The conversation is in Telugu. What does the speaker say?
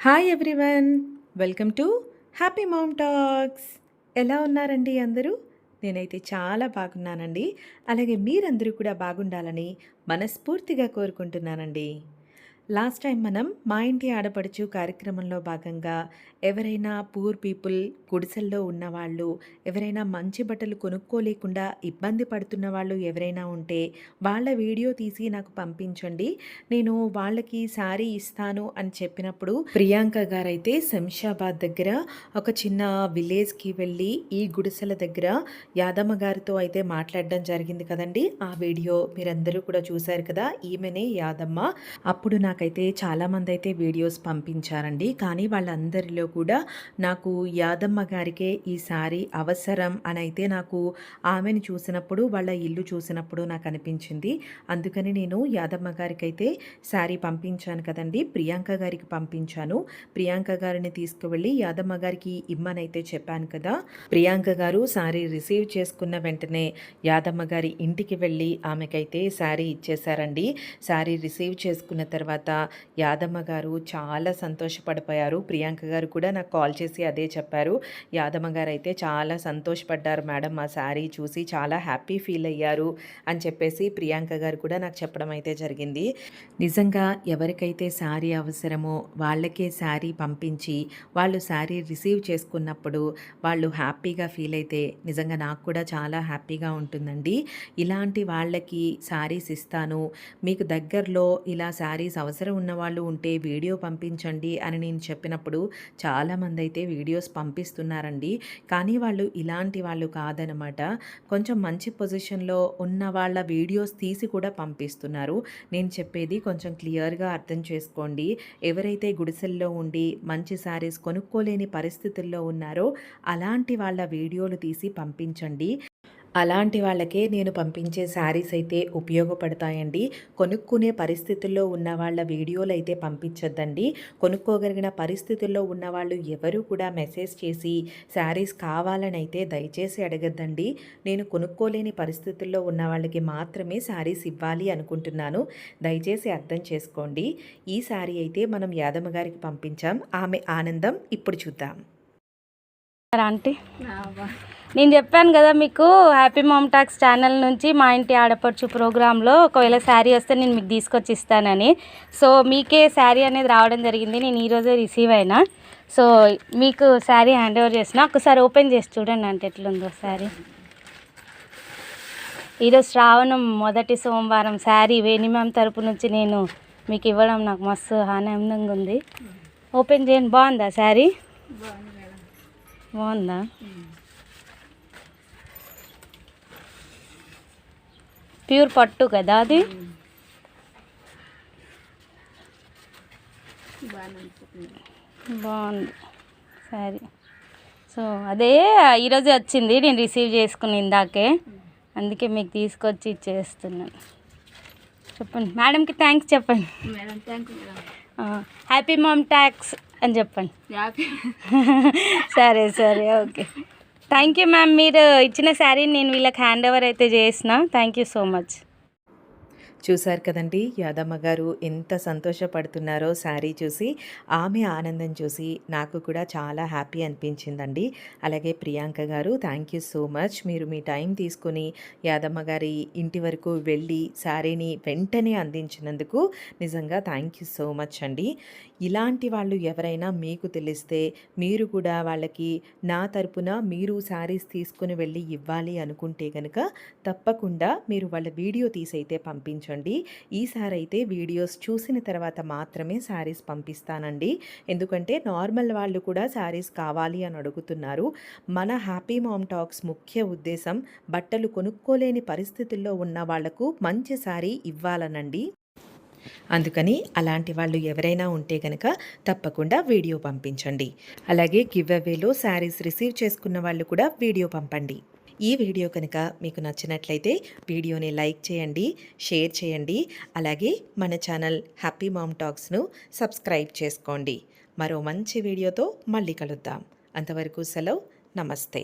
Hi everyone welcome to happy mom talks. ఎలా ఉన్నారండి అందరూ? నేనైతే చాలా బాగున్నానండి. అలాగే మీరందరూ కూడా బాగుండాలని మనస్ఫూర్తిగా కోరుకుంటున్నానండి. లాస్ట్ టైం మనం మా ఇంటి ఆడపడుచు కార్యక్రమంలో భాగంగా ఎవరైనా పూర్ పీపుల్ గుడిసెల్లో ఉన్నవాళ్ళు ఎవరైనా మంచి బట్టలు కొనుక్కోలేకుండా ఇబ్బంది పడుతున్న వాళ్ళు ఎవరైనా ఉంటే వాళ్ళ వీడియో తీసి నాకు పంపించండి. నేను వాళ్ళకి శారీ ఇస్తాను అని చెప్పినప్పుడు ప్రియాంక గారైతే శంషాబాద్ దగ్గర ఒక చిన్న విలేజ్కి వెళ్ళి ఈ గుడిసెల దగ్గర యాదమ్మ గారితో అయితే మాట్లాడడం జరిగింది కదండి. ఆ వీడియో మీరందరూ కూడా చూశారు కదా? ఈమెనే యాదమ్మ. అప్పుడు నాకు నాకైతే చాలామంది అయితే వీడియోస్ పంపించారండి. కానీ వాళ్ళందరిలో కూడా నాకు యాదమ్మ గారికే ఈ సారీ అవసరం అని అయితే నాకు ఆమెను చూసినప్పుడు వాళ్ళ ఇల్లు చూసినప్పుడు నాకు అనిపించింది అందుకని నేను యాదమ్మ గారికి అయితే శారీ పంపించాను కదండి. ప్రియాంక గారికి పంపించాను. ప్రియాంక గారిని తీసుకువెళ్ళి యాదమ్మ గారికి ఇమ్మనైతే చెప్పాను కదా. ప్రియాంక గారు శారీ రిసీవ్ చేసుకున్న వెంటనే యాదమ్మ గారి ఇంటికి వెళ్ళి ఆమెకైతే శారీ ఇచ్చేశారండి. శారీ రిసీవ్ చేసుకున్న తర్వాత యాదమ్మ గారు చాలా సంతోషపడిపోయారు. ప్రియాంక గారు కూడా నాకు కాల్ చేసి అదే చెప్పారు. యాదమ్మ గారు అయితే చాలా సంతోషపడ్డారు మేడం. మా శారీ చూసి చాలా హ్యాపీ ఫీల్ అయ్యారు అని చెప్పేసి ప్రియాంక గారు కూడా నాకు చెప్పడం అయితే జరిగింది. నిజంగా ఎవరికైతే శారీ అవసరమో వాళ్ళకే శారీ పంపించి వాళ్ళు శారీ రిసీవ్ చేసుకున్నప్పుడు వాళ్ళు హ్యాపీగా ఫీల్ అయితే నిజంగా నాకు కూడా చాలా హ్యాపీగా ఉంటుందండి. ఇలాంటి వాళ్ళకి శారీస్ ఇస్తాను. మీకు దగ్గరలో ఇలా శారీస్ అవసరం అవసరం ఉన్నవాళ్ళు ఉంటే వీడియో పంపించండి అని నేను చెప్పినప్పుడు చాలామంది అయితే వీడియోస్ పంపిస్తున్నారండి. కానీ వాళ్ళు ఇలాంటి వాళ్ళు కాదనమాట. కొంచెం మంచి పొజిషన్లో ఉన్న వాళ్ళ వీడియోస్ తీసి కూడా పంపిస్తున్నారు. నేను చెప్పేది కొంచెం క్లియర్గా అర్థం చేసుకోండి. ఎవరైతే గుడిసెల్లో ఉండి మంచి శారీస్ కొనుక్కోలేని పరిస్థితుల్లో ఉన్నారో అలాంటి వాళ్ళ వీడియోలు తీసి పంపించండి. అలాంటి వాళ్ళకే నేను పంపించే శారీస్ అయితే ఉపయోగపడతాయండి. కొనుక్కునే పరిస్థితుల్లో ఉన్న వాళ్ళ వీడియోలు అయితే పంపించొద్దండి. కొనుక్కోగలిగిన పరిస్థితుల్లో ఉన్న వాళ్ళు ఎవరు కూడా మెసేజ్ చేసి శారీస్ కావాలని అయితే దయచేసి అడగద్దండి. నేను కొనుక్కోలేని పరిస్థితుల్లో ఉన్న వాళ్ళకి మాత్రమే శారీస్ ఇవ్వాలి అనుకుంటున్నాను. దయచేసి అర్థం చేసుకోండి. ఈ శారీ అయితే మనం యాదమ్మ గారికి పంపించాం. ఆమె ఆనందం. ఇప్పుడు చూద్దాం. ఆంటీ? నేను చెప్పాను కదా మీకు హ్యాపీ మామ్ టాక్స్ ఛానల్ నుంచి మా ఇంటి ఆడపడుచు ప్రోగ్రాంలో ఒకవేళ శారీ వస్తే నేను మీకు తీసుకొచ్చి ఇస్తానని సో మీకే శారీ అనేది రావడం జరిగింది. నేను ఈరోజే రిసీవ్ అయినా. సో మీకు శారీ హ్యాండ్ ఓవర్ చేసిన. ఒకసారి ఓపెన్ చేసి చూడండి అంటే ఎట్లుందో శారీ. ఈరోజు శ్రావణం మొదటి సోమవారం. శారీ వేణి మ్యామ్ తరపు నుంచి నేను మీకు ఇవ్వడం నాకు మస్తు ఆనందంగా ఉంది. ఓపెన్ చేయండి. బాగుందా శారీ? బాగుందా? ప్యూర్ పట్టు కదా అది? బాగుంది. సరే. సో అదే ఈరోజే వచ్చింది. నేను రిసీవ్ చేసుకుని ఇందాకే. అందుకే మీకు తీసుకొచ్చి ఇచ్చేస్తున్నాను. చెప్పండి. మేడంకి థ్యాంక్స్ చెప్పండి. Madam thank you madam. Happy mom talks అని చెప్పండి. సరే సరే ఓకే. థ్యాంక్ యూ మ్యామ్ మీరు ఇచ్చిన శారీ నేను వీళ్ళకి హ్యాండ్ ఓవర్ అయితే చేసిన. థ్యాంక్ యూ సో మచ్ చూశారు కదండి. యాదమ్మ గారు ఎంత సంతోషపడుతున్నారో శారీ చూసి ఆమె ఆనందం చూసి నాకు కూడా చాలా హ్యాపీ అనిపించిందండి. అలాగే ప్రియాంక గారు థ్యాంక్ యూ సో మచ్. మీరు మీ టైం తీసుకుని యాదమ్మ గారి ఇంటి వరకు వెళ్ళి శారీని వెంటనే అందించినందుకు నిజంగా థ్యాంక్ యూ సో మచ్ అండి. ఇలాంటి వాళ్ళు ఎవరైనా మీకు తెలిస్తే మీరు కూడా వాళ్ళకి నా తరపున మీరు శారీస్ తీసుకుని వెళ్ళి ఇవ్వాలి అనుకుంటే కనుక తప్పకుండా మీరు వాళ్ళ వీడియో తీసైతే పంపించండి. ఈసారి అయితే వీడియోస్ చూసిన తర్వాత మాత్రమే శారీస్ పంపిస్తానండి. ఎందుకంటే నార్మల్ వాళ్ళు కూడా శారీస్ కావాలి అని అడుగుతున్నారు. మన హ్యాపీ మామ్ టాక్స్ ముఖ్య ఉద్దేశం బట్టలు కొనుక్కోలేని పరిస్థితుల్లో ఉన్న వాళ్ళకు మంచి శారీ ఇవ్వాలనండి. అందుకని అలాంటి వాళ్ళు ఎవరైనా ఉంటే కనుక తప్పకుండా వీడియో పంపించండి. అలాగే గివ్ అవేలో శారీస్ రిసీవ్ చేసుకున్న వాళ్ళు కూడా వీడియో పంపండి. ఈ వీడియో కనుక మీకు నచ్చినట్లయితే వీడియోని లైక్ చేయండి షేర్ చేయండి అలాగే మన ఛానల్ హ్యాపీ మామ్ టాక్స్ను సబ్స్క్రైబ్ చేసుకోండి. మరో మంచి వీడియోతో మళ్ళీ కలుద్దాం. అంతవరకు సెలవు. నమస్తే.